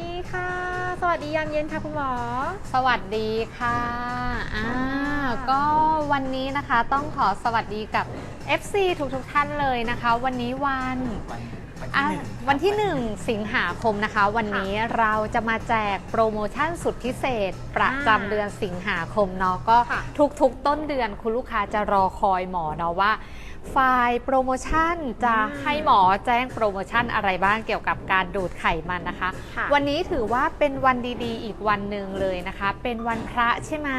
ดีค่ะ สวัสดียามเย็นค่ะคุณหมอ สวัสดีค่ะอ่าค่ะก็วันนี้นะคะต้องขอสวัสดีกับ FC ทุกๆทท่านเลยนะคะ วันนี้วันวันวันอะที่หนึ่งวันที่ 1 สิงหาคมนะคะ วันนี้เราจะมาแจกโปรโมชั่นสุดพิเศษ ประจำเดือนสิงหาคมเนาะก็ค่ะ ทุกๆ ต้นเดือนคุณลูกค้าจะรอคอยหมอเนาะว่า ไฟล์โปรโมชั่นจะอืมให้หมอแจ้งโปรโมชั่นอะไรบ้างเกี่ยวกับการดูดไขมันนะคะค่ะวันนี้ถือว่าเป็นวันดีๆ อีกวันหนึ่งเลยนะคะ เป็นวันพระใช่ไหม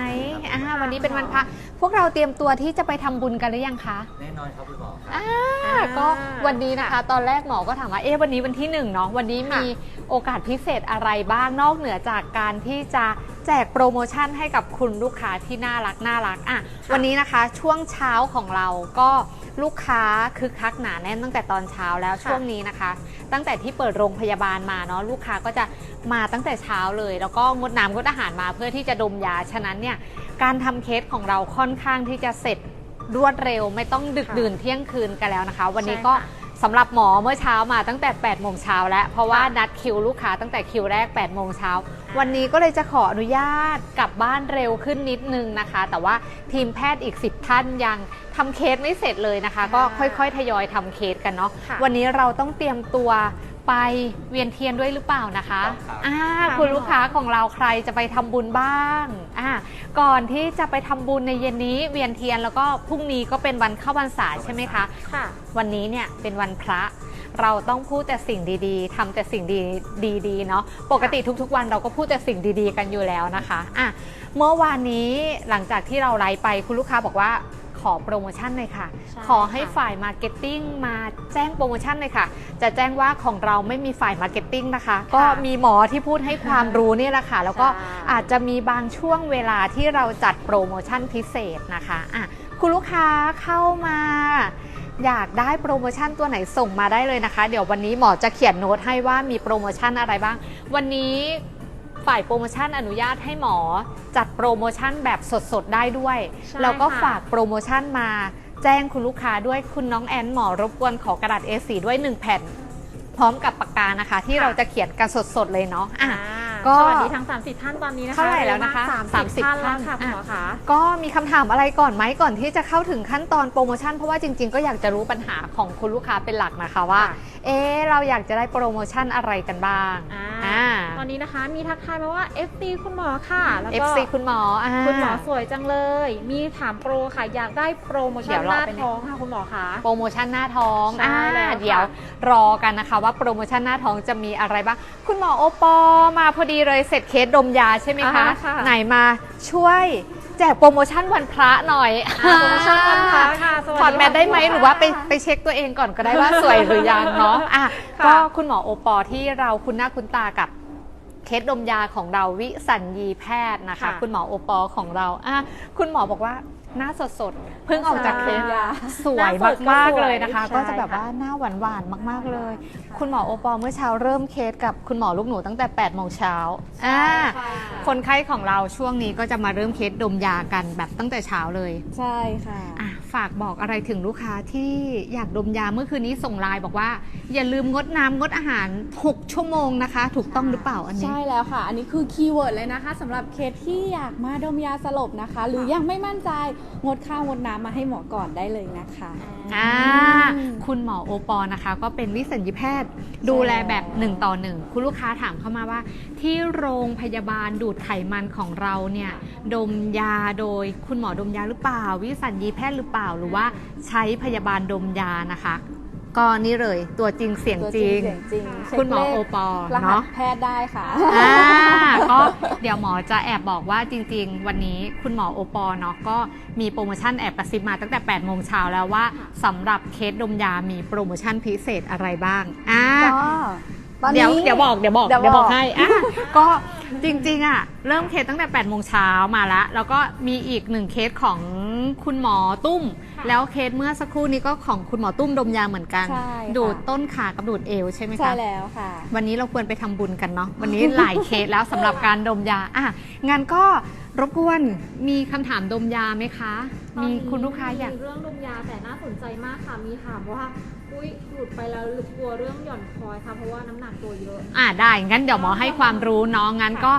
อ่าวันนี้เป็นวันพระพวกเราเตรียมตัวที่จะไปทำบุญกันหรือยังคะแน่นอนครับคุณหมอครับอ่าก็วันนี้นะคะ ตอนแรกหมอก็ถามว่าเอ๊ะวันนี้วันที่หนึ่งเนาะวันนี้ค่ะมีโอกาสพิเศษอะไรบ้างนอกเหนือจากการที่จะแจกโปรโมชั่นให้กับคุณลูกค้าที่น่ารักน่ารักอะวันนี้นะคะช่วงเช้าของเราก็ลูกค้าคึกคักหนาแน่นตั้งแต่ตอนเช้าแล้วช่วงนี้นะคะ ตั้งแต่ที่เปิดโรงพยาบาลมาเนาะลูกค้าก็จะมาตั้งแต่เช้าเลย แล้วก็งดน้ำงดอาหารมาเพื่อที่จะดมยาฉะนั้นเนี่ยการทำเคสของเราค่อนข้างที่จะเสร็จรวดเร็วไม่ต้องดึกค่ะดื่นเที่ยงคืนกันแล้วนะคะ วันนี้ใช่ก็ค่ะ สำหรับหมอเมื่อเช้ามาตั้งแต่8โมงเช้าแล้ว เพราะว่าค่ะนัดคิวลูกค้าตั้งแต่คิวแรก8โมงเช้าวันนี้ก็เลยจะขออนุญาตกลับบ้านเร็วขึ้นนิดนึงนะคะ แต่ว่าทีมแพทย์อีก 10 ท่านยังทำเคสไม่เสร็จเลยนะคะ ก็ค่อยๆ ทยอยทำเคสกันเนาะค่ะวันนี้เราต้องเตรียมตัว ไปเวียนเทียนด้วยหรือเปล่านะคะครับ อ่าค่ะคุณลูกค้าของเราใครจะไปทำบุญบ้างอ่าก่อนที่จะไปทำบุญในเย็นนี้เวียนเทียนแล้วก็พรุ่งนี้ก็เป็นวันเข้าพรรษาใช่ไหมคะ ค่ะ วันนี้เนี่ยเป็นวันพระ เราต้องพูดแต่สิ่งดีๆทำแต่สิ่งดีดีๆเนาะปกติทุกๆ วันเราก็พูดแต่สิ่งดีๆ กันอยู่แล้วนะคะอะเมื่อวานนี้หลังจากที่เราไลฟ์ไปคุณลูกค้าบอกว่า ขอโปรโมชั่นเลยค่ะ ใช่ขอให้ค่ะฝ่ายมาร์เก็ตติ้งมาแจ้งโปรโมชั่นเลยค่ะ จะแจ้งว่าของเราไม่มีฝ่ายมาร์เก็ตติ้งนะคะ ก็มีหมอที่พูดให้ความรู้นี่แหละค่ะ แล้วก็ใช่ อาจจะมีบางช่วงเวลาที่เราจัดโปรโมชั่นพิเศษนะคะอะคุณลูกค้าเข้ามา อยากได้โปรโมชั่นตัวไหนส่งมาได้เลยนะคะ เดี๋ยววันนี้หมอจะเขียนโน้ตให้ว่ามีโปรโมชั่นอะไรบ้าง วันนี้ ฝ่ายโปรโมชั่นอนุญาตให้หมอ จัดโปรโมชั่นแบบสดๆ ได้ด้วย ใช่แล้วก็ค่ะ ฝากโปรโมชั่นมา แจ้งคุณลูกค้าด้วยคุณน้องแอนหมอรบกวนขอกระดาษ A4 ด้วย 1 แผ่น พร้อมกับปากกานะคะ ที่เราจะเขียนกันสดๆ เลยเนาะอะ ก็สวัสดีทั้ง 30 ท่านตอนนี้นะคะเท่าไหร่แล้วนะคะสามสิบ30ท่านแล้วค่ะท่านคุณหมอคะ ก็มีคำถามอะไรก่อนไหมก่อนที่จะเข้าถึงขั้นตอนโปรโมชั่นเพราะว่าจริงๆ ก็อยากจะรู้ปัญหาของคุณลูกค้าเป็นหลักนะคะว่า ค่ะ เอ๊ะเราอยากจะได้โปรโมชั่นอะไรกันบ้าง อ่าอ่า ตอนนี้นะคะมีทักทายมาว่า FT คุณหมอค่ะ แล้วก็ FC คุณหมออ่าคุณหมอสวยจังเลย มีถามโปรค่ะอยากได้โปรโมชั่เดี๋นยวหรอน้าไปท้องค่ะคุณหมอคะโปรโมชั่นหน้าท้องใช่อ่าแล้วค่ะเดี๋ยวรอกันนะคะ ว่าโปรโมชั่นหน้าท้องจะมีอะไรบ้างคุณหมอโอปอมาพอดีเลยเสร็จเคสดมยาใช่ไหมคะอ่าค่ะไหนมาช่วยแจกโปรโมชั่นวันพระหน่อยอ่าโปรโมชั่นวันพระค่ะสวัสดีถอดแมทได้ไหมค่ะหรือว่าไปไปเช็คตัวเองก่อนก็ได้ว่าสวยหรือยังเนาะอะค่ะ ก็คุณหมอโอปอที่เราคุ้นหน้าคุ้นตากับเคสดมยาของเราวิสัญญีแพทย์นะคะ ค่ะ คุณหมอโอปอของเราอะคุณหมอบอกว่า หน้าสดสดๆเพิ่งออกจากเคสใช่สวยหน้าสดก็มากสวยๆเลยนะคะใช่ก็จะแบบค่ะว่าหน้าหวานหวานๆมาก ๆเลย คุณหมอโอปอเมื่อเช้าเริ่มเคสกับคุณหมอลูกหนูตั้งแต่8โมงเช้าอ่าคนไข้ของเราช่วงนี้ก็จะมาเริ่มเคสดมยากันแบบตั้งแต่เช้าเลย ใช่ค่ะอะ ฝากบอกอะไรถึงลูกค้าที่อยากดมยาเมื่อคืนนี้ส่งไลน์บอกว่า อย่าลืมงดน้ำงดอาหาร 6 ชั่วโมงนะคะ ถูกต้องหรือเปล่าอันนี้ ใช่แล้วค่ะ อันนี้คือคีย์เวิร์ดเลยนะคะสำหรับเคสที่อยากมาดมยาสลบนะคะ หรือยังไม่มั่นใจงดข้าวงดน้ำมาให้หมอก่อนได้เลยนะคะอ่าอืมคุณหมอโอปอนะคะ ก็เป็นวิสัญญีแพทย์ ดูแลแบบ1ต่อ1คุณลูกค้าถามเข้ามาว่า ที่โรงพยาบาลดูดไขมันของเราเนี่ยดมยาโดยคุณหมอดมยาหรือเปล่า วิสัญญีแพทย์หรือเปล่าหรือว่าใช้พยาบาลดมยานะคะ ก็นี่เลยตัวจริงเสียงตัวจริง เสียงจริงเช็คุณหมอเลขโอปอรหัสเนาะ แพทย์ได้ค่ะ อ่าก็เดี๋ยวหมอจะแอบบอกว่าจริงๆ วันนี้คุณหมอโอปอเนาะก็มีโปรโมชั่นแอบกระซิบมาตั้งแต่8โมงเช้าแล้วว่าสำหรับเคสดมยามีโปรโมชั่นพิเศษอะไรบ้างอ่าตอนนี้เดี๋ยวเดี๋ยวบอกเดี๋ยวบอกเดี๋ยวเดี๋ยวบอกบอกให้อะก็จริงๆอะเริ่มเคสตั้งแต่8โมงเช้ามาแล้วแล้วก็มีอีกหนึ่งเคสของ คุณหมอตุ้มแล้วเคสเมื่อสักครู่นี้ก็ของคุณหมอตุ้มดมยาเหมือนกัน ใช่ค่ะ ดูดต้นขากับดูดเอวใช่ไหมคะ ใช่แล้วค่ะ วันนี้เราควรไปทำบุญกันเนาะวันนี้หลายเคสแล้วสำหรับการดมยาอะงั้นก็รบกวนมีคำถามดมยาไหมคะมีคุณลูกค้าอยากเรื่องดมยาแต่น่าสนใจมากค่ะ มีถามว่า อุ้ยหลุดไปแล้วหรือกลัวเรื่องหย่อนคอยค่ะ เพราะว่าน้ำหนักตัวเยอะ อ่าได้งั้นเดี๋ยวหมอให้ความรู้เน้องงั้นก็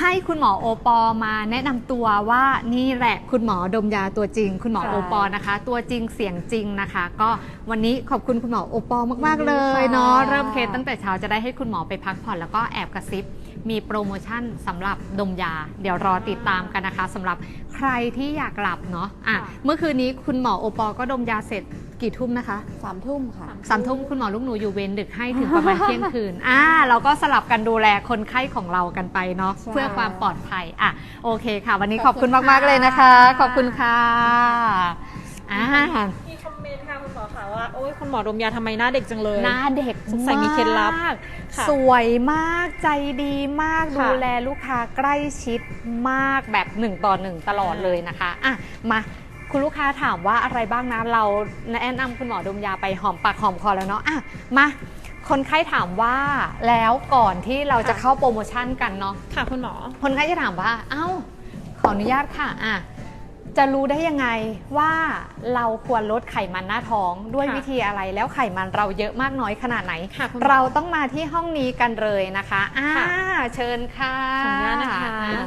ให้คุณหมอโอปอมาแนะนำตัวว่านี่แหละคุณหมอดมยาตัวจริง คุณหมอใช่โอปอนะคะ ตัวจริงเสียงจริงนะคะ ก็วันนี้ขอบคุณคุณหมอโอปอมากๆเลยเนาะยินดีค่ะเริ่มเคสตั้งแต่เช้าจะได้ให้คุณหมอไปพักผ่อนแล้วก็แอบกระซิบ มีโปรโมชั่นสำหรับดมยา เดี๋ยวรอติดตามกันนะคะสำหรับใครที่อยากหลับเนาะอะเมื่อคืนนี้คุณหมอโอปอก็ดมยาเสร็จ กี่ทุ่มนะคะสามทุ่มค่ะ สามทุ่มคุณหมอลูกหนูอยู่เวรดึกให้ถึงประมาณเที่ยงคืนอ่าเราก็สลับกันดูแลคนไข้ของเรากันไปเนาะใช่ เพื่อความปลอดภัยอะโอเคค่ะ วันนี้ขอบคุณขอบคุณมากๆเลยนะคะค่ะขอบคุณค่ะอ่ามีคอมเมนต์ค่ะคุณหมอค่ะว่า โอ้ยคุณหมอดมยาทำไมหน้าเด็กจังเลย หน้าเด็กสงสัยมีเคล็ดลับมากค่ะสวยมากใจดีมากค่ะดูแลลูกค้าใกล้ชิดมากแบบหนึ่งต่อหนึ่งตลอดเลยนะคะอะมา คุณลูกค้าถามว่าอะไรบ้างนะเราแนะนำคุณหมอดมยาไปหอมปากหอมคอแล้วเนาะอะมาคนไข้ถามว่าแล้วก่อนที่เราจะค่ะเข้าโปรโมชั่นกันเนาะค่ะคุณหมอ คนไข้จะถามว่า เอ้า ขออนุญาตค่ะอะ จะรู้ได้ยังไงว่าเราควรลดไขมันหน้าท้องด้วยค่ะวิธีอะไรแล้วไขมันเราเยอะมากน้อยขนาดไหนค่ะคุณหมอเราต้องมาที่ห้องนี้กันเลยนะคะอ่าค่ะเชิญค่ะขออนุญาตนะคะอ่า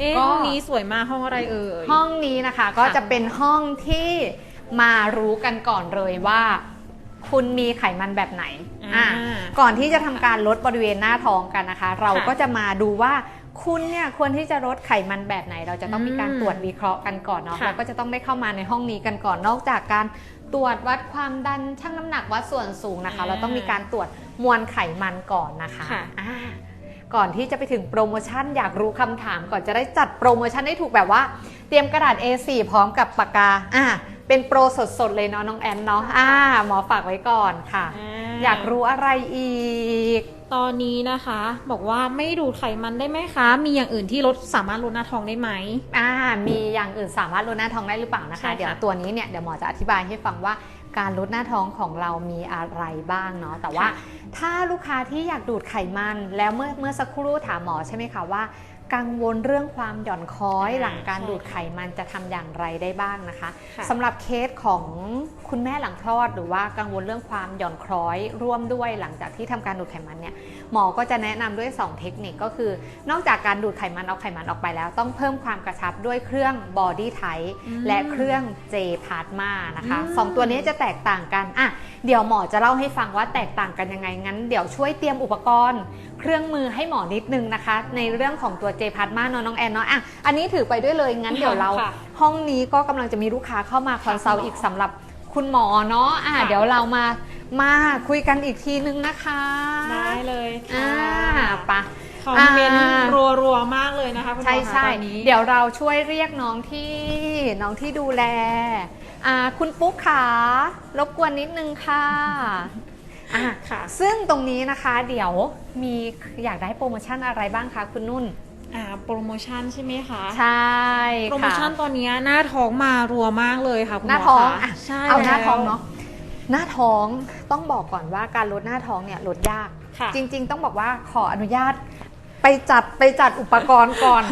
เอ๊ะก็ห้องนี้สวยมากห้องอะไรเอ่ย ห้องนี้นะคะก็จะเป็นห้องที่มารู้กันก่อนเลยว่า คุณมีไขมันแบบไหนอ่าอะก่อนที่จะทำการลดบริเวณหน้าท้องกันนะคะ เราค่ะก็จะมาดูว่าคุณเนี่ยควรที่จะลดไขมันแบบไหน เราจะต้องมีการอืมตรวจวิเคราะห์กันก่อนเนาะค่ะเราก็จะต้องได้เข้ามาในห้องนี้กันก่อนนอกจากการตรวจวัดความดันชั่งน้ำหนักวัดส่วนสูงนะคะ เราต้องมีการตรวจมวลไขมันก่อนนะคะค่ะอ่า ก่อนที่จะไปถึงโปรโมชั่นอยากรู้คำถามก่อนจะได้จัดโปรโมชั่นให้ถูกแบบว่า เตรียมกระดาษ A4 พร้อมกับปากกาอ่าเป็นโปรสดๆเลยเนาะน้องแอนเนาะอ่าหมอฝากไว้ก่อนค่ะ อยากรู้อะไรอีก ตอนนี้นะคะ บอกว่าไม่ดูดไขมันได้ไหมคะ มีอย่างอื่นที่ลดสามารถลดหน้าท้องได้ไหมอ่ามีอย่างอื่นสามารถลดหน้าท้องได้หรือเปล่านะใช่คะค่ะเดี๋ยวตัวนี้เนี่ยเดี๋ยวหมอจะอธิบายให้ฟังว่า การลดหน้าท้องของเรามีอะไรบ้างเนาะแต่ว่าค่ะถ้าลูกค้าที่อยากดูดไขมันแล้วเมื่อเมื่อสักครู่ถามหมอใช่ไหมคะว่า กังวลเรื่องความหย่อนคล้อยอ่าหลังการใช่ดูดไขมันจะทำอย่างไรได้บ้างนะคะค่ะสำหรับเคสของคุณแม่หลังคลอดหรือว่ากังวลเรื่องความหย่อนคล้อยร่วมด้วยหลังจากที่ทำการดูดไขมันเนี่ย หมอก็จะแนะนำด้วย 2 เทคนิคก็คือ นอกจากการดูดไขมันเอาไขมันออกไปแล้ว ต้องเพิ่มความกระชับด้วยเครื่อง Body Tight อืมและเครื่อง J Plasma นะคะอืมสองตัวนี้จะแตกต่างกันอะเดี๋ยวหมอจะเล่าให้ฟังว่าแตกต่างกันยังไงงั้น เดี๋ยวช่วยเตรียมอุปกรณ์ เครื่องมือให้หมอนิดนึงนะคะ ในเรื่องของตัว J Plasma เนอะน้องแอนเนาะอะอันนี้ถือไปด้วยเลยงั้นเดี๋ยวเราค่ะห้องนี้ก็กำลังจะมีลูกค้าเข้ามาคอนซัลท์อีกสำหรับคุณหมอเนาะอะค่ะเดี๋ยวเรามา มาคุยกันอีกทีนึงนะคะได้เลยอ่าค่ะปะ คอมเมนต์อ่า รัวๆมากเลยนะคะคุณหมใช่อคะใช่ตอนนี้เดี๋ยวเราช่วยเรียกน้องที่น้องที่ดูแลอ่าคุณปุ๊กขารบกวนนิดนึงค่ะอะ ค่ะซึ่งตรงนี้นะคะเดี๋ยวมีอยากได้โปรโมชั่นอะไรบ้างคะคุณนุ่น อ่าโปรโมชั่นใช่ไหมคะใช่โปรโมค่ะชั่นตอนนี้หน้าท้องมารัวมากเลยค่ะคุณหหมน้าอท้องคะอะใช่เอาหน้าท้องแล้วเนาะ หน้าท้องต้องบอกก่อนว่าการลดหน้าท้องเนี่ยลดยากค่ะจริง ๆ ต้องบอกว่าขออนุญาตไปจัดไปจัดอุปกรณ์ก่อน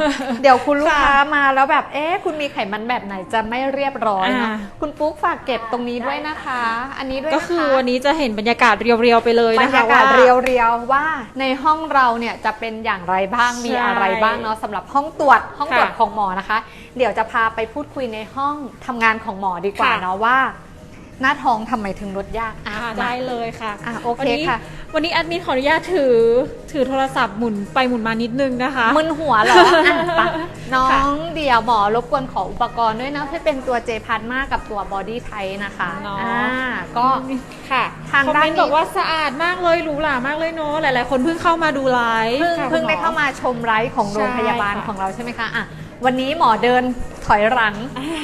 เดี๋ยวคุณลูกค้ามาแล้วแบบเอ๊ะคุณมีไขมันแบบไหนจะไม่เรียบร้อยเนาะอ่าคุณปุ๊กฝากเก็บตรงนี้ด้วยนะคะ อันนี้ด้วยก็นะคะคือวันนี้จะเห็นบรรยากาศเรียวๆไปเลยบรนะรคะยากาศว่าเรียวๆว่าในห้องเราเนี่ยจะเป็นอย่างไรบ้างมีใช่อะไรบ้างเนาะสำหรับห้องตรวจห้องตรวจค่ะของหมอนะคะ เดี๋ยวจะพาไปพูดคุยในห้องทำงานของหมอดีกว่าค่ะเนาะว่า หน้าท้องทำไมถึงลดยากอะอ่ามาได้เลยค่ะอะโอเควันนี้ค่ะ วันนี้แอดมินขออนุญาตถือ ถือโทรศัพท์หมุนไปหมุนมานิดนึงนะคะ มึนหัวเหรออะไปน้อค่ะงเดี๋ยวหมอรบกวนขออุปกรณ์ด้วยนะที่เป็นตัวเจพันมากับตัวบอดี้ไทนะคะเนาะ อ่าก็ ค่ะทางคอมด้านเมนต์นี้บอกว่าสะอาดมากเลยหรูหรามากเลยเนาะหลาย ๆ คนเพิ่งเข้ามาดูไลฟ์เพิ่งค่ะเพิ่งคุณหได้เข้ามาชมไลฟ์ของโรงพยาบาลใช่ค่ะของเราใช่ไหมคะอะวันนี้หมอเดินถอยหลัง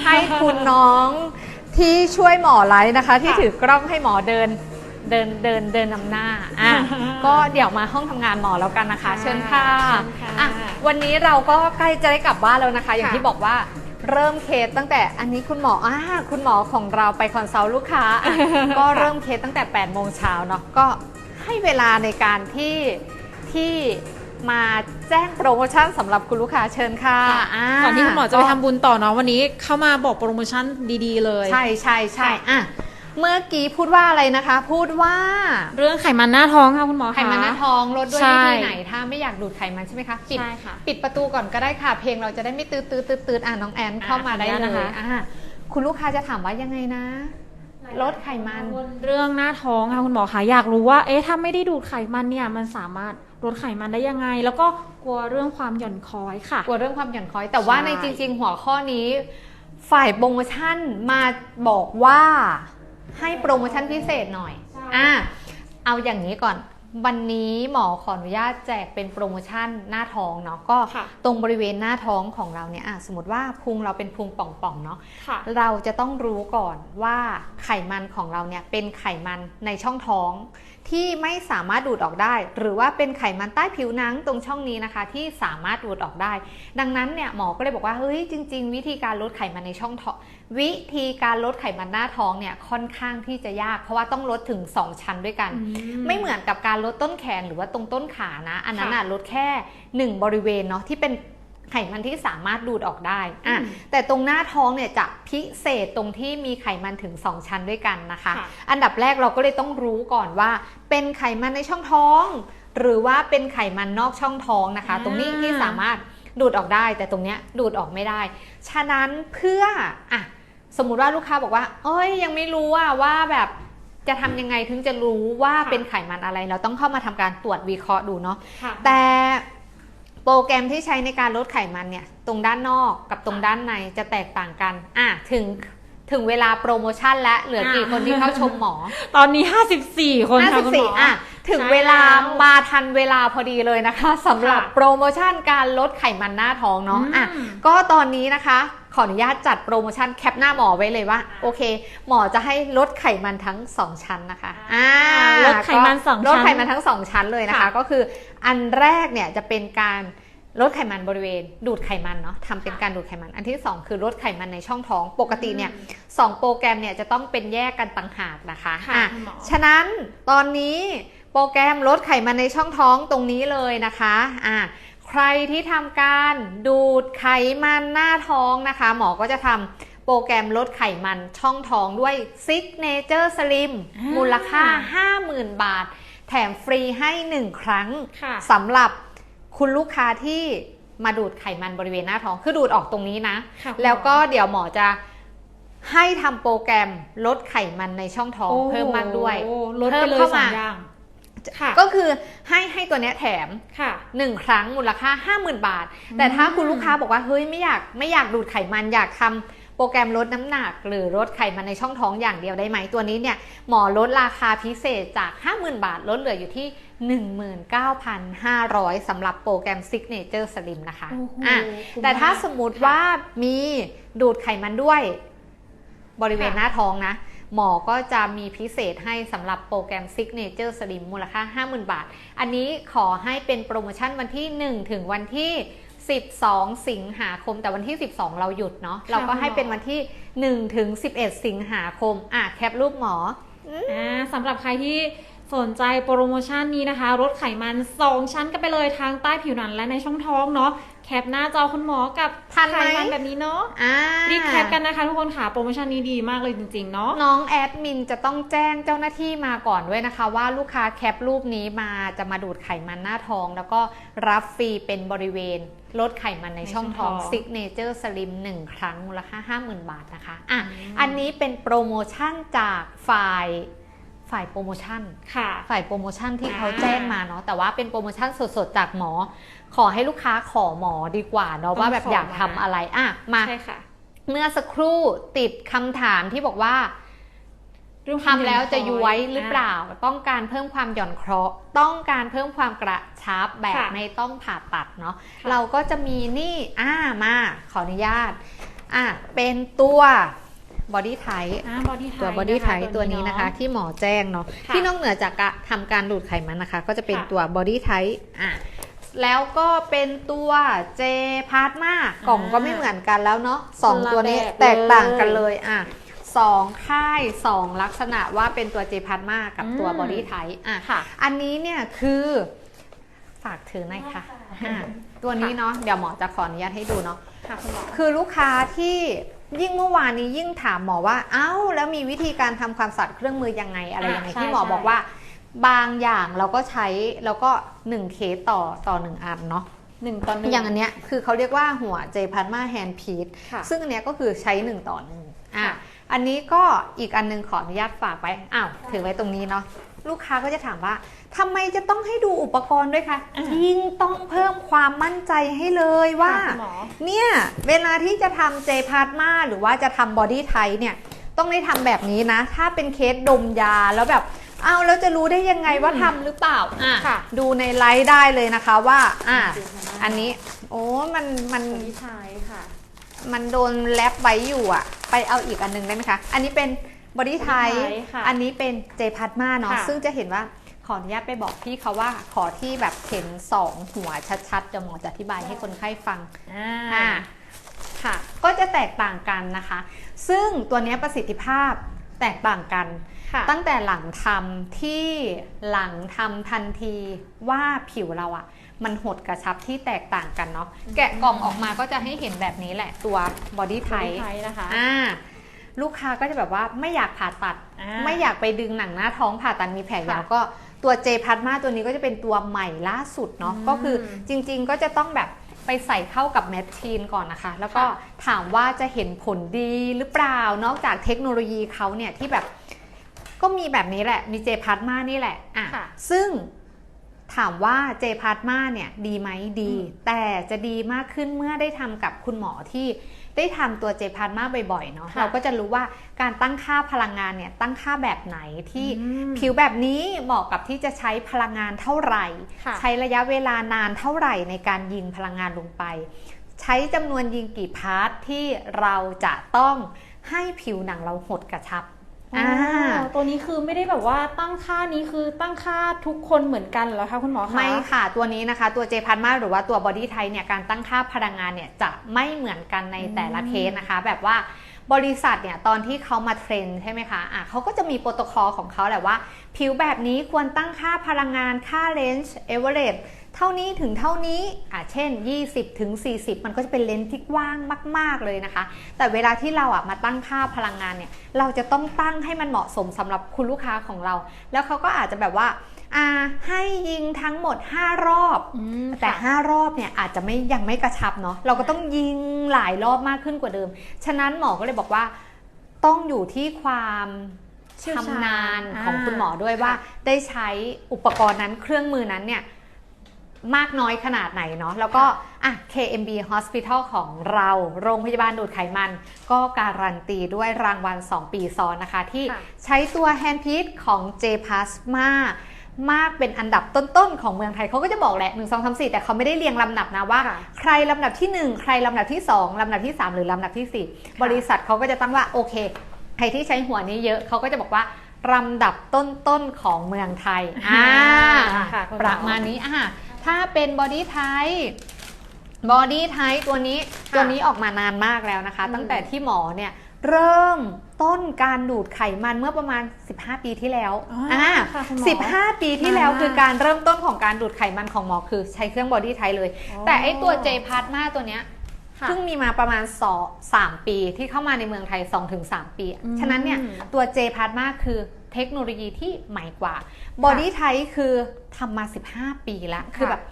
ให้คุณน้อง ที่ช่วยหมอไลฟ์นะคะ ที่ค่ะถือกล้องให้หมอเดินเดินเดินเดินนำหน้าอะก็เดี๋ยวมาห้องทำงานหมอแล้วกันนะคะ ค่ะเชิญค่ะเชิญค่ะอะ วันนี้เราก็ใกล้จะได้กลับบ้านแล้วนะคะ อย่างค่ะ ที่บอกว่าเริ่มเคสตั้งแต่อันนี้คุณหมออ่าคุณหมอของเราไปคอนซัลท์ลูกค้าอะก็เริ่มเคสตั้งแต่8โมงเช้าเนาะก็ให้เวลาในการที่ที่ มาแจ้งโปรโมชั่นสำหรับคุณลูกค้าเชิญค่ะาก่อนที่คุณหมอจะไปทำบุญต่อเนาะวันนี้เข้ามาบอกโปรโมชั่นดีๆ เลย ใช่ใช่ใช่อะเมื่อกี้พูดว่าอะไรนะคะ พูดว่าเรื่องไขมันหน้าท้องค่ะคุณหมอคะไขมันหน้าท้องลดด้วยใช่วิธีไหนถ้าไม่อยากดูดไขมันใช่ไหมคะปิดใช่ค่ะปิดประตูก่อนก็ได้ค่ะ เพลงเราจะได้ไม่ตืดตืดตืดตืดอ่าน้องแอนเข้ามาได้ขออนุเลญาตยนะคะอ่าคุณลูกค้าจะถามว่ายังไงนะลดไขมันเรื่องหน้าท้องค่ะคุณหมอคะอยากรู้ว่า เอ๊ะถ้าไม่ได้ดูดไขมันเนี่ยมันสามารถ ลดไขมันได้ยังไง แล้วก็กลัวเรื่องความหย่อนคล้อยค่ะ กลัวเรื่องความหย่อนคล้อย แต่ว่าใช่ ในจริง ๆ หัวข้อนี้ ฝ่ายโปรโมชั่นมาบอกว่าให้โปรโมชั่นพิเศษหน่อย อะเอาอย่างนี้ก่อน วันนี้หมอขออนุญาตแจกเป็นโปรโมชั่นหน้าท้องเนาะก็ค่ะ ตรงบริเวณหน้าท้องของเราเนี่ยอะสมมติว่าพุงเราเป็นพุงป่องๆเนาะ ค่ะ เราจะต้องรู้ก่อนว่าไขมันของเราเนี่ยเป็นไขมันในช่องท้อง ที่ไม่สามารถดูดออกได้ หรือว่าเป็นไขมันใต้ผิวหนังตรงช่องนี้นะคะ ที่สามารถดูดออกได้ ดังนั้นเนี่ยหมอก็เลยบอกว่าเฮ้ยจริง ๆ วิธีการลดไขมันในช่องท้องวิธีการลดไขมันหน้าท้องเนี่ยค่อนข้างที่จะยาก เพราะว่าต้องลดถึง 2 ชั้นด้วยกัน ไม่เหมือนกับการลดต้นแขนหรือว่าตรงต้นขานะ อันนั้นค่ะน่ะลดแค่ 1 บริเวณเนาะที่เป็น ไขมันที่สามารถดูดออกได้อะอืมแต่ตรงหน้าท้องเนี่ยจะพิเศษตรงที่มีไขมันถึง 2 ชั้นด้วยกันนะคะค่ะอันดับแรกเราก็เลยต้องรู้ก่อนว่า เป็นไขมันในช่องท้อง หรือว่าเป็นไขมันนอกช่องท้องนะคะอ่าตรงนี้ที่สามารถดูดออกได้ แต่ตรงเนี้ยดูดออกไม่ได้ ฉะนั้นเพื่ออะสมมุติว่าลูกค้าบอกว่า เอ้ยยังไม่รู้ว่าว่าแบบจะทำยังไงถึงจะรู้ว่าค่ะเป็นไขมันอะไร เราต้องเข้ามาทำการตรวจวิเคราะห์ดูเนาะค่ะแต่ โปรแกรมที่ใช้ในการลดไขมันเนี่ย ตรงด้านนอกกับตรงด้านในจะแตกต่างกัน อะถึงถึงเวลาโปรโมชั่นและเหลือกี่อะคนที่เข้าชมหมอ ตอนนี้ 54 คนค่ะคุณหมอ54อะถึงใช่เวลาแล้วมาทันเวลาพอดีเลยนะคะสำหรับค่ะโปรโมชั่นการลดไขมันหน้าท้องเนาะอะอืมก็ตอนนี้นะคะ ขออนุญาตจัดโปรโมชั่นแคปหน้าหมอไว้เลยว่า โอเค หมอจะให้ลดไขมันทั้ง 2 ชั้นนะคะอ่าลดไขมันสองลดชั้นไขมันทั้ง 2 ชั้นเลยนะคะค่ะก็คืออันแรกเนี่ยจะเป็นการลดไขมันบริเวณ ดูดไขมันเนาะทำเป็นการดูดไขมัน อันที่ 2 คือลดไขมันในช่องท้องปกติเนี่ยสองโปรแกรมเนี่ยจะต้องเป็นแยกกันต่างหากนะคะค่ะอะคุณหมอฉะนั้นตอนนี้โปรแกรมลดไขมันในช่องท้องตรงนี้เลยนะคะอะ ใครที่ทำการดูดไขมันหน้าท้องนะคะ หมอก็จะทำโปรแกรมลดไขมันช่องท้องด้วย Signature Slim อ่ามูมูลค่า 50,000 บาท แถมฟรีให้ 1 ครั้งค่ะสำหรับคุณลูกค้าที่มาดูดไขมันบริเวณหน้าท้อง คือดูดออกตรงนี้นะค่ะคุณหมอแล้วก็เดี๋ยวหมอจะให้ทำโปรแกรมลดไขมันในช่องท้องโอ้เพิ่มมากด้วยโอ้ลดไปเลยเพิ่มสอเข้างมาอย่างค่ะ ก็คือให้ให้ตัวเนี้ยแถมค่ะ1ครั้งมูลค่า 50,000 บาท แต่ถ้าคุณลูกค้าบอกว่าเฮ้ยไม่อยากไม่อยากดูดไขมันอยากทำโปรแกรมลดน้ำหนัก หรือลดไขมันในช่องท้องอย่างเดียวได้ไหมตัวนี้เนี่ยหมอลดราคาพิเศษจาก 50,000 บาทลดเหลืออยู่ที่ 19,500สำหรับโปรแกรม Signature Slim นะคะโอ้โหอะคุ้มแต่ถ้ามากสมมุติว่ามีดูดไขมันด้วย บริเวณค่ะหน้าท้องนะ หมอก็จะมีพิเศษให้สำหรับโปรแกรม Signature Slim มูลค่า 50,000 บาท อันนี้ขอให้เป็นโปรโมชั่นวันที่ 1 ถึงวันที่ 12 สิงหาคม แต่วันที่ 12 เราหยุดเนาะเราก็ให้เป็นวันที่ 1 ถึง 11 สิงหาคม อะแคปรูปหมออ่าสำหรับใครที่สนใจโปรโมชั่นนี้นะคะลดไขมัน 2 ชั้นกันไปเลยทางใต้ผิวหนังและในช่องท้องเนาะ แคปหน้าจอคุณหมอกับทันไหม ไขมันแบบนี้เนาะอ่ารีบแคปกันนะคะทุกคนค่ะโปรโมชั่นนี้ดีมากเลยจริงๆเนาะ น้องแอดมินจะต้องแจ้งเจ้าหน้าที่มาก่อนด้วยนะคะ ว่าลูกค้าแคปรูปนี้มาจะมาดูดไขมันหน้าท้อง แล้วก็รับฟรีเป็นบริเวณลดไขมันในช่องท้องในช่องท้อง Signature Slim 1ครั้งมูลค่า 50,000 บาทนะคะอะอืม อันนี้เป็นโปรโมชั่นจากฝ่ายฝ่ายโปรโมชั่น ค่ะ ฝ่ายโปรโมชั่นที่อ่าเขาแจ้งมาเนาะแต่ว่าเป็นโปรโมชั่นสดๆ จากหมอ ขอให้ลูกค้าขอหมอดีกว่าเนาะว่าแบบอยากทำอะไรอะมาใช่ค่ะ เมื่อสักครู่ติดคำถามที่บอกว่าเรื่องทำแล้วจะย้วยหรือเปาล่า ต้องการเพิ่มความหย่อนเคราะห์ต้องการเพิ่มความกระชับแบบค่ะไม่ต้องผ่าตัดเนาะค่ะเราก็จะมีนี่อ่ามาขออนุญาตอะเป็นตัวบอดี้ไทอ่า body type ตัวบอดี้ไทนะคะตัวนี้นะคะเาที่หมอแจ้งเนาะค่ะที่นอกเหนือจากกะทำการดูดไขมันนะคะ ก็จะเป็นค่ะตัวบอดี้ไทอะ แล้วก็เป็นตัวเจพาร์ตมากล่องก็ไม่เหมือนกันแล้วเนาะสองคนละตัวนี้แบบแตกต่างกันเลยเลยอะสองค่ายสองลักษณะว่าเป็นตัวเจพาร์ตมากับตัวอืมบอดี้ไทอะค่ะ อันนี้เนี่ยคือฝากถือหน่อยค่ะอะตัวนี้เนาะเดี๋ยวหมอจะขออนุญาตให้ดูเนาะค่ะคุณหมอคือลูกค้าที่ยิ่งเมื่อวานนี้ยิ่งถามหมอว่า เอ้า แล้วมีวิธีการทำความสะอาดเครื่องมือยังไงอะไรยังไงอะใช่ที่หมอใช่บอกว่า บางอย่างเราก็ใช้แล้วก็1เคสต่อต่อ 1 อันเนาะหนึ่งต่อหนึ่งอย่างอันเนี้ยคือเขาเรียกว่าหัวเจพันมาแฮนด์พีทค่ะซึ่งอันเนี้ยก็คือใช้ 1 ต่อหนึ่งอะค่ะอันนี้ก็อีกอันนึงขออนุญาตฝากไว้อ้าวถือไว้ตรงนี้เนาะลูกค้าก็จะถามว่าทำไมจะต้องให้ดูอุปกรณ์ด้วยคะอะยิ่งต้องเพิ่มความมั่นใจให้เลยว่าค่ะคุณหมอเนี่ย เวลาที่จะทำเจพาร์ตมาหรือว่าจะทำบอดี้ไทเนี่ย ต้องได้ทำแบบนี้นะ ถ้าเป็นเคสดมยาแล้วแบบ เอาแล้วจะรู้ได้ยังไงว่าทำหรือเปล่าอะ ค่ะ ดูในไลฟ์ได้เลยนะคะว่า อะ อันนี้ โอ้ มันมันวิชัยค่ะ มันโดนแรปไว้อยู่อะไปเอาอีกอันหนึงได้ไหมคะ อันนี้เป็นบอดี้ไท Body Type ค่ะอันนี้เป็นเจพัดมาเนาะ ค่ะ ซึ่งจะเห็นว่าขออนุญาตไปบอกพี่เขาว่า ขอที่แบบเห็นสองหัวชัดๆเดี๋ยวหมอจะอธิบายให้คนไข้ฟัง อ่า อ่า ค่ะ ก็จะแตกต่างกันนะคะ ซึ่งตัวเนี้ยประสิทธิภาพแตกต่างกันค่ะ ตั้งแต่หลังทำที่หลังทำทันทีว่าผิวเราอะมันหดกระชับที่แตกต่างกันเนาะแกะกล่องออกมาก็จะให้เห็นแบบนี้แหละตัวบอดี้ไทวิชัยนะคะอ่าลูกค้าก็จะแบบว่าไม่อยากผ่าตัดอ่าไม่อยากไปดึงหนังหน้าท้องผ่าตัดมีแผลยาวค่ะก็ตัวเจพัดมาตัวนี้ก็จะเป็นตัวใหม่ล่าสุดเนาะอืมก็คือจริง ๆ ก็จะต้องแบบไปใส่เข้ากับแมทชีนก่อนนะคะ แล้วก็ค่ะถามว่าจะเห็นผลดีหรือเปล่านอกจากเทคโนโลยีเขาเนี่ยที่แบบ ก็มีแบบนี้แหละ มีเจพาร์ตมานี่แหละอะค่ะซึ่งถามว่าเจพาร์ตมาเนี่ยดีไหมดีอืมแต่จะดีมากขึ้นเมื่อได้ทำกับคุณหมอที่ได้ทำตัวเจพาร์ตมาบ่อยๆเนาะค่ะเราก็จะรู้ว่าการตั้งค่าพลังงานเนี่ยตั้งค่าแบบไหนที่อืมผิวแบบนี้เหมาะกับที่จะใช้พลังงานเท่าไหร่ค่ะใช้ระยะเวลานานเท่าไหร่ในการยิงพลังงานลงไป ใช้จำนวนยิงกี่พาร์ทที่เราจะต้องให้ผิวหนังเราหดกระชับ อ่าตัวนี้คือไม่ได้แบบว่าตั้งค่านี้คือตั้งค่าทุกคนเหมือนกันเหรอคะคุณหมอคะไม่ค่ะ ตัวนี้นะคะ ตัวเจพันมาหรือว่าตัวบอดี้ไทเนี่ยการตั้งค่าพลังงานเนี่ยจะไม่เหมือนกันในแต่ละอืมเคสนะคะ แบบว่าบริษัทเนี่ยตอนที่เขามาเทรนใช่ไหมคะอะเขาก็จะมีโปรโตคอลของเขาแหละว่า ผิวแบบนี้ควรตั้งค่าพลังงานค่าเลนส์เอเวอเรส เท่านี้ถึงเท่านี้อะเช่น 20ถึง40 มันก็จะเป็นเลนส์ที่กว้างมาก ๆเลยนะคะ แต่เวลาที่เราอะมาตั้งค่าพลังงานเนี่ยเราจะต้องตั้งให้มันเหมาะสมสำหรับคุณลูกค้าของเรา แล้วเขาก็อาจจะแบบว่าอ่าให้ยิงทั้งหมด 5 รอบอืมแต่ค่ะ5รอบเนี่ยอาจจะไม่ยังไม่กระชับเนาะเราก็ต้องยิงหลายรอบมากขึ้นกว่าเดิม ฉะนั้นหมอก็เลยบอกว่าต้องอยู่ที่ความเชี่ยวชาญชำนาญของอ่าคุณหมอด้วยค่ะว่าได้ใช้อุปกรณ์นั้นเครื่องมือนั้นเนี่ย มากน้อยขนาดไหนเนาะแล้วก็อะ KMB Hospital ของเราโรงพยาบาลดูดไขมัน ก็การันตีด้วยรางวัล 2 ปีซ้อนนะคะ ที่ค่ะใช้ตัว Handpiece ของ J Plasma มากเป็นอันดับต้นๆ ของเมืองไทยเขาก็จะบอกแหละ1 2 3 4 แต่เขาไม่ได้เรียงลำดับนะว่าค่ะใครลำดับที่ 1 ใครลำดับที่ 2 ลำดับที่ 3 หรือลำดับทีสี่ 4 บริษัทเขาก็จะตั้งว่าโอเค ใครที่ใช้หัวนี้เยอะเขาก็จะบอกว่าลำดับต้นๆ ของเมืองไทยอ่าค่ะคุณหมอประมาณนี้อะ ถ้าเป็นบอดี้ไทบอดี้ไทตัวนี้ค่ะตัวนี้ออกมานานมากแล้วนะคะอืมตั้งแต่ที่หมอเนี่ยเริ่มต้นการดูดไขมันเมื่อประมาณ 15 ปีที่แล้วอ๋ออ่ค่ะคุณหมอ15 ปีที่แล้วอ่าคือการเริ่มต้นของการดูดไขมันของหมอคือใช้เครื่องบอดี้ไทเลยอ๋อแต่ไอตัวเจพาร์ตมาตัวเนี้ยค่ะเพิ่งมีมาประมาณ2 3ปีที่เข้ามาในเมืองไทย 2-3 ปีอืมฉะนั้นเนี่ยตัว J p a r t m a คือ เทคโนโลยีที่ใหม่กว่า Body t y คือทำมา 15 ปีแล้วคือแบบ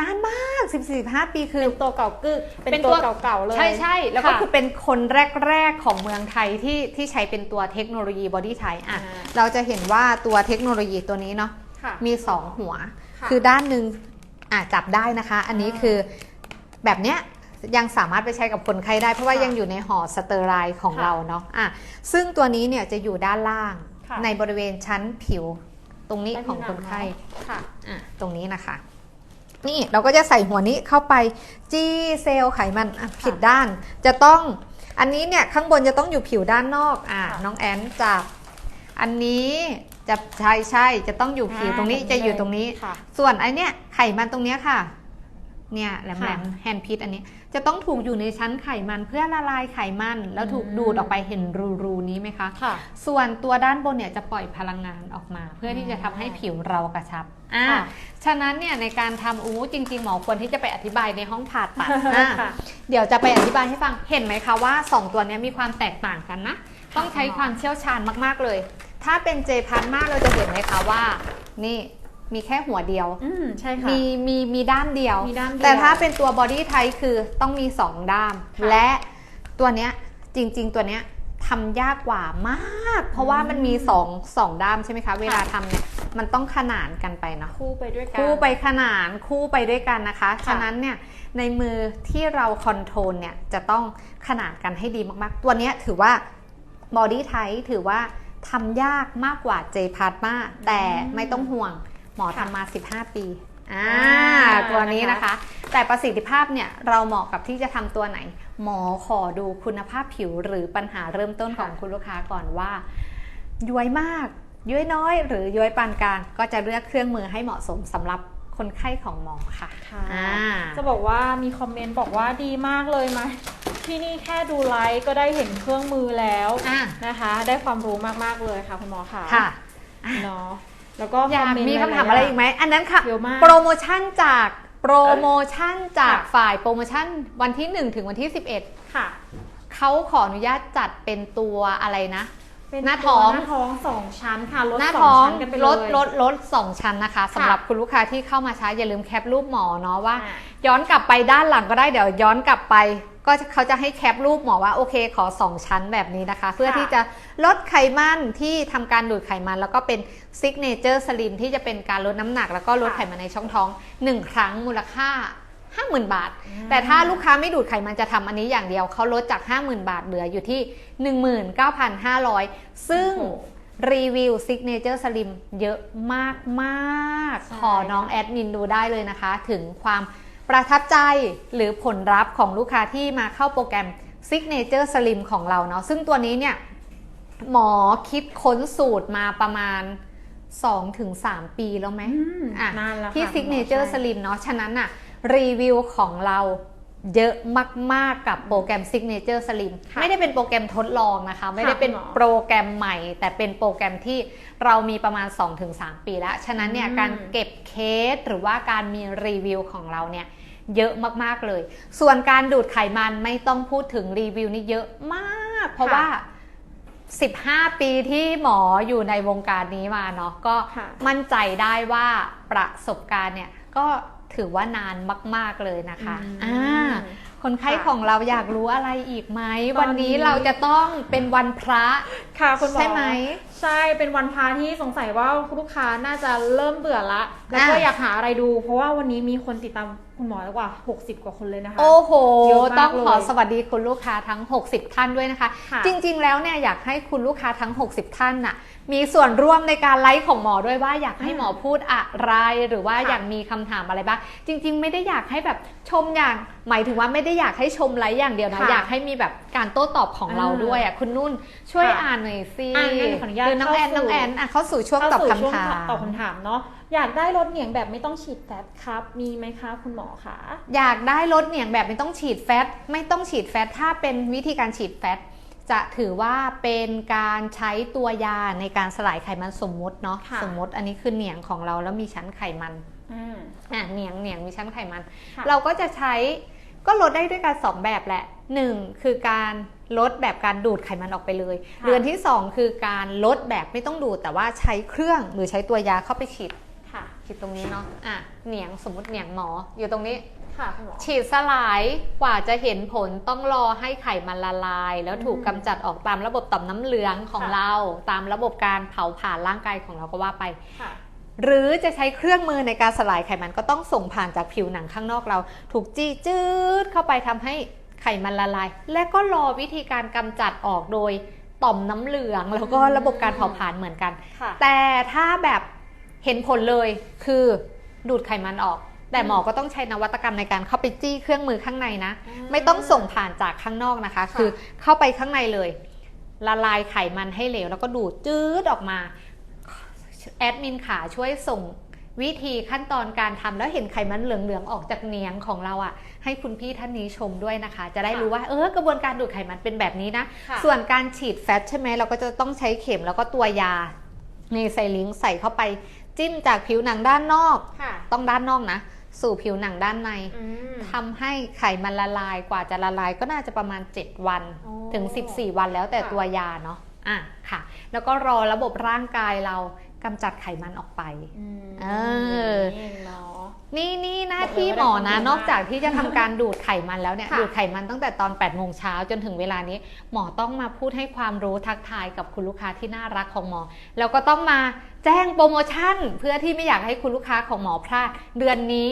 นานมาก 14-15 ปีคือเป็นตัวเก่ากึกเป็นเป็นตัตัววเก่าๆเลยใช่ใช่แล้วก็ค่ะคือเป็นคนแรก ๆ ของเมืองไทยที่ที่ใช้เป็นตัวเทคโนโลยี Body t y อะอ่าเราจะเห็นว่าตัวเทคโนโลยีตัวนี้เนาะค่ะมี 2 หัวค่ะคือด้านหนึ่งอะจับได้นะคะ อันนี้อ่าคือแบบเนี้ยยังสามารถไปใช้กับคนไข้ได้ เพราะว่าค่ะยังอยู่ในห่อสเตอร์ไรด์ของค่ะเราเนาะอะซึ่งตัวนี้เนี่ยจะอยู่ด้านล่างค่ะ ในบริเวณชั้นผิวตรงนี้ใต้ผิวของคนไข้หนังเนอะค่ะอะตรงนี้นะคะ นี่เราก็จะใส่หัวนี้เข้าไปจี้เซลล์ไขมันอะผิดด้าน จะต้องอันนี้เนี่ยข้างบนจะต้องอยู่ผิวด้านนอกอะค่ะน้องแอนจับอันนี้จะใช่ใช่จะต้องอยู่ผิวตรงนี้อ่าจะอยู่ตรงนี้ค่ะส่วนไอเนี้ยไขมันตรงเนี้ยค่ะ เนี่ยแหลมค่ะๆแฮนด์พิษอันนี้ จะต้องถูกอยู่ในชั้นไขมันเพื่อละลายไขมัน แล้วถูกอืมดูดออกไปเห็นรูๆนี้ไหมคะค่ะ ส่วนตัวด้านบนเนี่ยจะปล่อยพลังงานออกมา เพื่อที่จะทำให้ผิวเรากระชับอ่าค่ะฉะนั้นเนี่ยในการทำอู้จริง ๆ หมอควรที่จะไปอธิบายในห้องผ่าตัดอ่าค่ะ เดี๋ยวจะไปอธิบายให้ฟังเห็นไหมคะว่า 2 ตัวเนี้ยมีความแตกต่างกันนะ ต้องใช้ความเชี่ยวชาญมากๆเลย ถ้าเป็นเจพันมากเราจะเห็นไหมคะว่า นี่ มีแค่หัวเดียวอืมใช่ค่ะ มีมีมีด้ามเดียว มีด้ามเดียวแต่ถ้าเป็นตัวบอดี้ไทคือต้องมี 2 ด้าม ค่ะและตัวเนี้ยจริง ๆ ตัวเนี้ยทำยากกว่ามาก เพราะว่ามันมี2 2ด้ามใช่ไหมคะ เวลาทำเนี่ยมันต้องขนานกันไปเนาะ คู่ไปด้วยกัน คู่ไปขนานคู่ไปด้วยกันนะคะ ค่ะ ฉะนั้นเนี่ยในมือที่เราคอนโทรลเนี่ยจะต้องขนานกันให้ดีมากๆ ตัวเนี้ยถือว่าบอดี้ไทถือว่าทำยากมากกว่าเจพาร์มาแต่ไม่ต้องห่วง หมอทำมา 15 ปีอ่าอ่าตัวนี้นะคะนะคะ แต่ประสิทธิภาพเนี่ยเราเหมาะกับที่จะทำตัวไหน หมอขอดูคุณภาพผิวหรือปัญหาเริ่มต้นของคุณลูกค้าก่อนว่า ย้วยมากย้วยน้อย หรือย้วยปานกลางก็จะเลือกเครื่องมือให้เหมาะสมสำหรับคนไข้ของหมอค่ะค่ะอ่าจะบอกว่ามีคอมเมนต์บอกว่าดีมากเลยมาที่นี่แค่ดูไลฟ์ก็ได้เห็นเครื่องมือแล้วอะนะคะ ได้ความรู้มากๆเลยค่ะคุณหมอค่ะค่ะเนาะ แล้วก็อยากคอเนต์มีคำถามหลยๆอะไรอีกไหม อันนั้นค่ะเยอะมากโปรโมชั่นจากโปรโมชั่นจากค่ะฝ่ายโปรโมชั่นวันที่ 1 ถึงวันที่ 11 ค่ะ เขาขออนุญาตจัดเป็นตัวอะไรนะเป็นหน้าท้องหน้าท้องสองชั้นค่ะลดหน้าสท้อองงชั้นกันไปลเลยดลดลดสองชั้นนะคะสำหรับคุณลูกค้าที่เข้ามาช้าอย่าลืมแคปรูปหมอเนาะว่าอ่า ย้อนกลับไปด้านหลังก็ได้เดี๋ยวย้อนกลับไป ก็จะเขาจะให้แคปรูปหมอว่าโอเคขอ 2 ชั้นแบบนี้นะคะ เพื่อที่จะลดไขมันที่ทำการดูดไขมัน แล้วก็เป็นซิกเนเจอร์สลิมที่จะเป็นการลดน้ำหนัก แล้วก็ลดไขมันในช่องท้อง 1 ครั้งมูลค่า 50,000 บาท แต่ถ้าลูกค้าไม่ดูดไขมันจะทำอันนี้อย่างเดียวเขาลดจาก 50,000 บาทเหลืออยู่ที่ 19,500 ซึ่งโอ้โหรีวิวซิกเนเจอร์สลิมเยอะมากมากๆใช่ขอน้องแอดมินดูได้เลยนะคะ ถึงความ ประทับใจหรือผลลัพธ์ของลูกค้าที่มาเข้าโปรแกรม Signature Slim ของเราเนาะซึ่งตัวนี้เนี่ย หมอคิดค้นสูตรมาประมาณ 2-3 ปีแล้วไหมอืมอะนานแล้วค่ะที่คุณหมอ Signature ใช่ Slim เนาะฉะนั้นอะรีวิวของเรา เยอะมาก ๆ กับโปรแกรม Signature Slim ค่ะไม่ได้เป็นโปรแกรมทดลองนะคะ ไม่ได้เป็นคุณหมอโปรแกรมใหม่ แต่เป็นโปรแกรมที่เรามีประมาณ 2-3 ปีแล้ว ฉะนั้นเนี่ยอืมการเก็บเคสหรือว่าการมีรีวิวของเราเนี่ยเยอะมากๆเลย ส่วนการดูดไขมันไม่ต้องพูดถึงรีวิวนี่เยอะมาก เพราะว่า 15 ปีที่หมออยู่ในวงการนี้มาเนาะก็ค่ะมั่นใจได้ว่าประสบการณ์เนี่ยก็ ถือว่านานมาก ๆเลยนะคะอืมอ่าคนไข้ค่ะของเราอยากรู้อะไรอีกไหมตอนนี้วันนี้เราจะต้องเป็นวันพระค่ะคุณหมอใช่ไหม ใช่เป็นวันพาที่สงสัยว่าลูกค้าน่าจะเริ่มเบื่อละแล้วก็อะอยากหาอะไรดู เพราะว่าวันนี้มีคนติดตามคุณหมอแล้วกว่า 60 กว่าคนเลยนะคะ โอ้โหเยอะมากต้องขอเลยสวัสดีคุณลูกค้าทั้ง 60 ท่านด้วยนะคะค่ะจริง ๆ แล้วเนี่ยอยากให้คุณลูกค้าทั้ง 60 ท่านน่ะ มีส่วนร่วมในการไลฟ์ของหมอด้วยว่าอยากให้หมอพูดอะไร หรือว่าค่ะอยากมีคำถามอะไรบ้าง จริง ๆ ไม่ได้อยากให้แบบชมอย่าง หมายถึงว่าไม่ได้อยากให้ชมไลฟ์อย่างเดียวนะค่ะอยากให้มีแบบการโต้ตอบของเราอ่าด้วยอะ คุณนุ่นช่วยค่ะอ่านหน่อยสิอะงั้นขออนุญาตหรือน้องแอนเข้าสู่น้องแอนอะเข้าสู่ช่วงตอบเข้าสู่คำถามช่วงตอบคำถามเนาะ อยากได้รถเหนียงแบบไม่ต้องฉีดแฟตครับ มีไหมคะคุณหมอคะอยากได้ลดเหนียงแบบไม่ต้องฉีดแฟตไม่ต้องฉีดแฟตถ้าเป็นวิธีการฉีดแฟตจะถือว่าเป็นการใช้ตัวยาในการสลายไขมันสมมุติเนาะค่ะสมมติอันนี้คือเหนียงของเราแล้วมีชั้นไขมันอ่าอะเหนียงเหนียงมีชั้นไขมันค่ะเราก็จะใช้ก็ลดได้ด้วยกันสองแบบแหละหนึ่งคือการลดแบบการดูดไขมันออกไปเลยค่ะเดือนที่สองคือการลดแบบไม่ต้องดูดแต่ว่าใช้เครื่องหรือใช้ตัวยาเข้าไปฉีด ค่ะฉีดตรงนี้เนาะอะเหนียงสมมติเหนียงหมออยู่ตรงนี้ ค่ะคุณหมอ ฉีดสลายกว่าจะเห็นผลต้องรอให้ไขมันละลาย แล้วถูกอืมกำจัดออกตามระบบต่อมน้ำเหลืองของค่ะ เรา ตามระบบการเผาผลาญร่างกายของเราก็ว่าไป ค่ะ หรือจะใช้เครื่องมือในการสลายไขมันก็ต้องส่งผ่านจากผิวหนังข้างนอกเรา ถูกจี้จืดเข้าไปทำให้ไขมันละลาย และก็รอวิธีการกำจัดออกโดยต่อมน้ำเหลือง แล้วก็ระบบการเผาผลาญเหมือนกัน ค่ะ แต่ถ้าแบบ เห็นผลเลยคือดูดไขมันออก แต่หมอก็ต้องใช้นวัตกรรมในการเข้าไปจี้เครื่องมือข้างในนะอืมไม่ต้องส่งผ่านจากข้างนอกนะคะค่ะคือเข้าไปข้างในเลย ละลายไขมันให้เหลว แล้วก็ดูดจืดออกมาแอดมินขาช่วยส่งวิธีขั้นตอนการทำแล้วเห็นไขมันเหลืองๆออกจากเนียงของเราอะ่ะ ให้คุณพี่ท่านนี้ชมด้วยนะคะ จะได้รู้ว่าเออกระบวนการดูดไขมันเป็นแบบนี้นะค่ะส่วนการฉีดแฟตใช่ไหมเราก็จะต้องใช้เข็มแล้วก็ตัวยาในไซลิงใส่เข้าไป จิ้มจากผิวหนังด้านนอกค่ะต้องด้านนอกนะ สู่ผิวหนังด้านในอืมทำให้ไขมันละลายกว่าจะละลายก็น่าจะประมาณ 7 วันโอ้ถึง 14 วันแล้วแต่ค่ะตัวยาเนาะอะค่ะ แล้วก็รอระบบร่างกายเรากำจัดไขมันออกไปอืมเออ นี่เองเนาะนี่นี่หน้าบอกเลยที่ว่าหมอได้นะความรู้นอกจากมากที่จะทำการดูดไขมันแล้วเนี่ยค่ะดูดไขมันตั้งแต่ตอน8โมงเช้าจนถึงเวลานี้ หมอต้องมาพูดให้ความรู้ทักทายกับคุณลูกค้าที่น่ารักของหมอ แล้วก็ต้องมาแจ้งโปรโมชั่น เพื่อที่ไม่อยากให้คุณลูกค้าของหมอพลาดเดือนนี้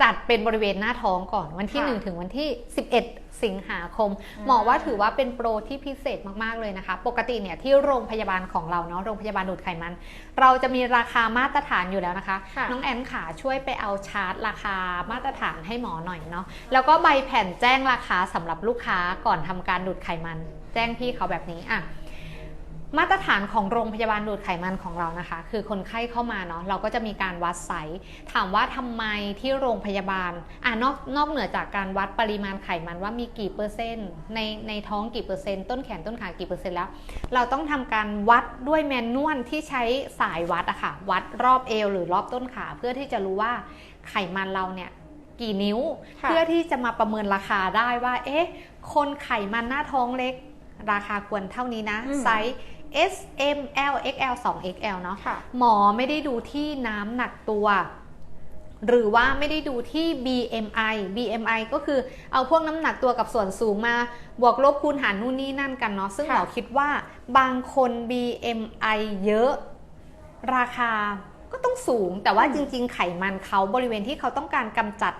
จัดเป็นบริเวณหน้าท้องก่อนวันที่ค่ะ1ถึงวันที่ 11 สิงหาคม หมอว่าถือว่าเป็นโปรที่พิเศษมาก ๆ เลยนะคะ ปกติเนี่ยที่โรงพยาบาลของเราเนาะโรงพยาบาลดูดไขมัน เราจะมีราคามาตรฐานอยู่แล้วนะคะค่ะน้องแอนขาช่วยไปเอาชาร์ตราคามาตรฐานให้หมอหน่อยเนาะแล้วก็ใบแผ่นแจ้งราคาสำหรับลูกค้าก่อนทำการดูดไขมัน แจ้งพี่เขาแบบนี้อะ มาตรฐานของโรงพยาบาลดูดไขมันของเรานะคะ คือคนไข้เข้ามาเนาะเราก็จะมีการวัดไซส์ถามว่าทำไมที่โรงพยาบาลอ่านอกนอกเหนือจากการวัดปริมาณไขมันว่ามีกี่เปอร์เซ็นต์ในในท้องกี่เปอร์เซ็นต์ต้นแขนต้นขากี่เปอร์เซ็นต์แล้ว เราต้องทำการวัดด้วยแมนนวลที่ใช้สายวัดอะค่ะวัดรอบเอวหรือรอบต้นขาเพื่อที่จะรู้ว่าไขมันเราเนี่ยกี่นิ้วค่ะเพื่อที่จะมาประเมินราคาได้ว่า เอ๊ะ คนไขมันหน้าท้องเล็ก ราคาควรเท่านี้นะอืมไซส์ S M L XL 2 XL เนาะค่ะหมอไม่ได้ดูที่น้ำหนักตัว หรือว่าไม่ได้ดูที่ BMI BMI ก็คือเอาพวกน้ำหนักตัวกับส่วนสูงมา บวกลบคูณหารนู่นนี่นั่นกันเนาะซึ่งค่ะหมอคิดว่าบางคน BMI เยอะราคาก็ต้องสูงแต่ว่าจริง ๆ ไขมันเขาบริเวณที่เขาต้องการกำจัด